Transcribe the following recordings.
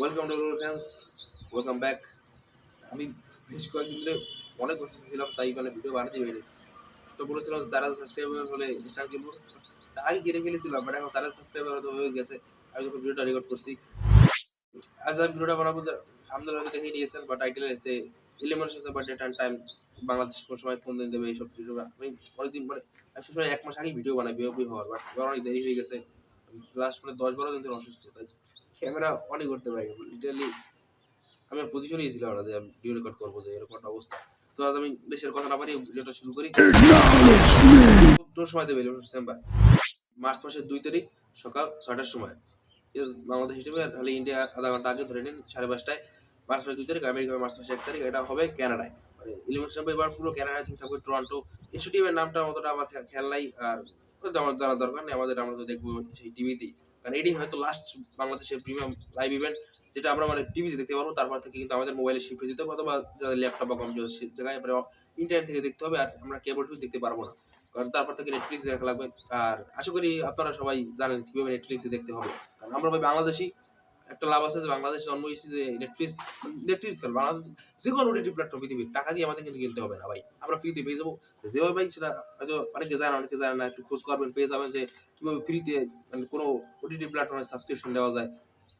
Welcome to friends welcome back আমি বেশ কয়েকদিন ধরে অনেক অসুস্থ ছিলাম, তাই মানে ভিডিও বানাতে পারিনি। তো বলেছিলাম, যারা সাবস্ক্রাইবার হলে স্টার্ট কিনবো, তা আগে কিনে ফেলেছিলাম বাট এখন যারা সাবস্ক্রাইবার হয়তো হয়ে গেছে, আমি যখন ভিডিওটা রেকর্ড করছি, আজ আমি ভিডিওটা বানাবো সামনে হয়তো দেখে নিয়েছেন বা টাইটেল হচ্ছে সাথে বা ডেট অ্যান্ড টাইম বাংলাদেশ কোন সময় ফোন দিন দেবে এইসব ভিডিও আমি অনেকদিন মানে আমি সবসময় এক মাস আগে ভিডিও বানাই বিওপি হওয়ার বাট এবার অনেক দেরি হয়ে গেছে। লাস্ট মানে দশ বারো দিন ধরে অসুস্থ, তাই ক্যামেরা অনেক করতে পারি লিটারালি আমি পজিশনই ছিলাম না যে আমি ভিডিও রেকর্ড করব যে এরকম একটা অবস্থা। তো আজ আমি দেশের কথা না পারি ভিডিওটা শুরু করি। তোর সময় দেবে ডিসেম্বর মার্চ মাসের দুই তারিখ সকাল ছয়টার সময়। বাংলাদেশ হিসেবে তাহলে ইন্ডিয়া আধা ঘণ্টা আগে ধরে নিন সাড়ে পাঁচটায়। মার্চ মাসের দুই তারিখ আমেরিকা মার্চ মাসের এক তারিখ এটা হবে কানাডায় মানে ইলেভেন ডিসেম্বর এবার পুরো কানাডায় তুমি থাকবে টরন্টো এসব টিমের নামটা অতটা আমার খেয়াল নাই, আর আমার জানার দরকার নেই, আমাদের, আমরা তো দেখব সেই টিভিতেই কারণ এটাই হয়তো লাস্ট বাংলাদেশের প্রিমিয়াম লাইভ ইভেন্ট যেটা আমরা মানে টিভিতে দেখতে পারব, তারপর থেকে কিন্তু আমাদের মোবাইলে শিফট হয়ে যেতে হবে, অথবা যাদের ল্যাপটপ বা কম্পিউটার সে জায়গায় এবারে ইন্টারনেট থেকে দেখতে হবে, আর আমরা কেবল টিভি দেখতে পারব না। কারণ তারপর থেকে নেটফ্লিক্স দেখা লাগবে, আর আশা করি আপনারা সবাই জানেন কীভাবে নেটফ্লিক্সে দেখতে হবে। কারণ আমরা ভাই বাংলাদেশি একটা লাভ আছে যে বাংলাদেশ জন্ম হয়েছে যে নেটফ্লিক্স নেটফ্লিক্স বাংলাদেশ যে কোনো ওটিটি প্ল্যাটফর্ম পৃথিবীর। টাকা দিয়ে আমাদের কিন্তু কিনতে হবে না ভাই। আমরা ফ্রিতে পেয়ে যাব। যেভাবে ভাই সেটা হয়তো অনেকে জানে অনেকে জানে না। একটু খোঁজ করবেন, পেয়ে যাবেন যে কীভাবে ফ্রিতে মানে কোনো ওটিটি প্ল্যাটফর্মে সাবস্ক্রিপশন দেওয়া যায়।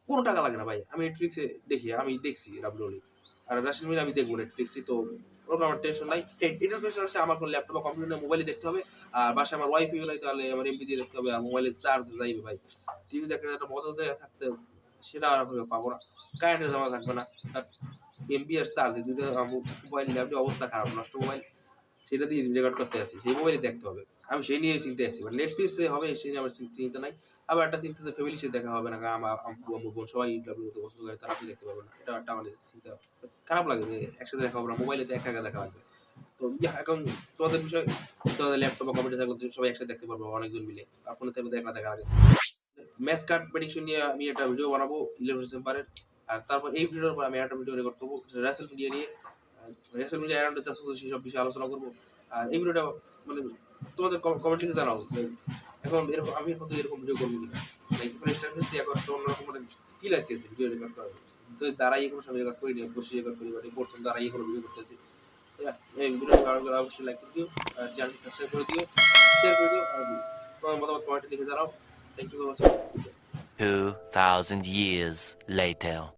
কোনো টাকা লাগে না ভাই। আমি নেটফ্লিক্সে দেখি, আমি দেখছি রাবলি আর মিলে আমি দেখব তো ওরকম আমার টেনশন নাই। এটার আছে আমার কোনো ল্যাপটপ বা কম্পিউটার মোবাইলে দেখতে হবে। আর বাসায় আমার ওয়াইফাই হলে তাহলে আমার এমপি দিয়ে দেখতে হবে। আর মোবাইলে চার্জ যাইবে ভাই। টিভি দেখে একটা মজা জায়গা থাকতে সেটা আর পাবো না। কারেন্টের জমা থাকবে না। এমপি আর চার্জ মোবাইল অবস্থা খারাপ, নষ্ট মোবাইল সেটা দিয়ে রেকর্ড করতে আসি। সেই মোবাইলে দেখতে হবে। আমি সেই নিয়ে চিন্তা বাট নেটফ্লিক্সে হবে, সেই নিয়ে আমার চিন্তা নাই। আবার একটা চিন্তা যে ফ্যামিলির সাথে দেখা হবে না। আমার বোন সবাই পছন্দ করে, তারা আপনি দেখতে পারবে না। এটা একটা আমাদের চিন্তা। খারাপ লাগে যে একসাথে দেখা হবে না। মোবাইলে তো একা একা দেখা লাগবে। তো এখন তোমাদের বিষয়, তোমাদের ল্যাপটপ বা কম্পিউটার থাকলে সবাই একসাথে দেখতে পারব, অনেকজন মিলে। আর ফোনে থাকলে তো দেখা লাগে। ম্যাচ কার্ড প্রেডিকশন নিয়ে আমি একটা ভিডিও বানাবো ইলেভেন ডিসেম্বরের আর তারপর এই ভিডিওর পর আমি একটা ভিডিও রেকর্ড করব রেসেল মিডিয়া নিয়ে। রেসেল মিডিয়া অ্যারাউন্ডে চাষ করতে সেসব বিষয়ে আলোচনা করব। আর এই ভিডিওটা মানে তোমাদের কমেন্ট লিখে জানাও। এখন এরকম, আমি এখন এরকম ভিডিও করব কিনা? এখন হচ্ছে এখন একটা অন্যরকম মানে ফিল আসতেছে ভিডিও রেকর্ড করার। তো দাঁড়াই কোনো সময় রেকর্ড করি নি বসে রেকর্ড করি বাট প্রথম দাঁড়াই কোনো ভিডিও করতেছি। এই ভিডিওটা অবশ্যই লাইক করে দিও, আর চ্যানেলটি সাবস্ক্রাইব করে দিও শেয়ার করে দিও, আর 2000 years later.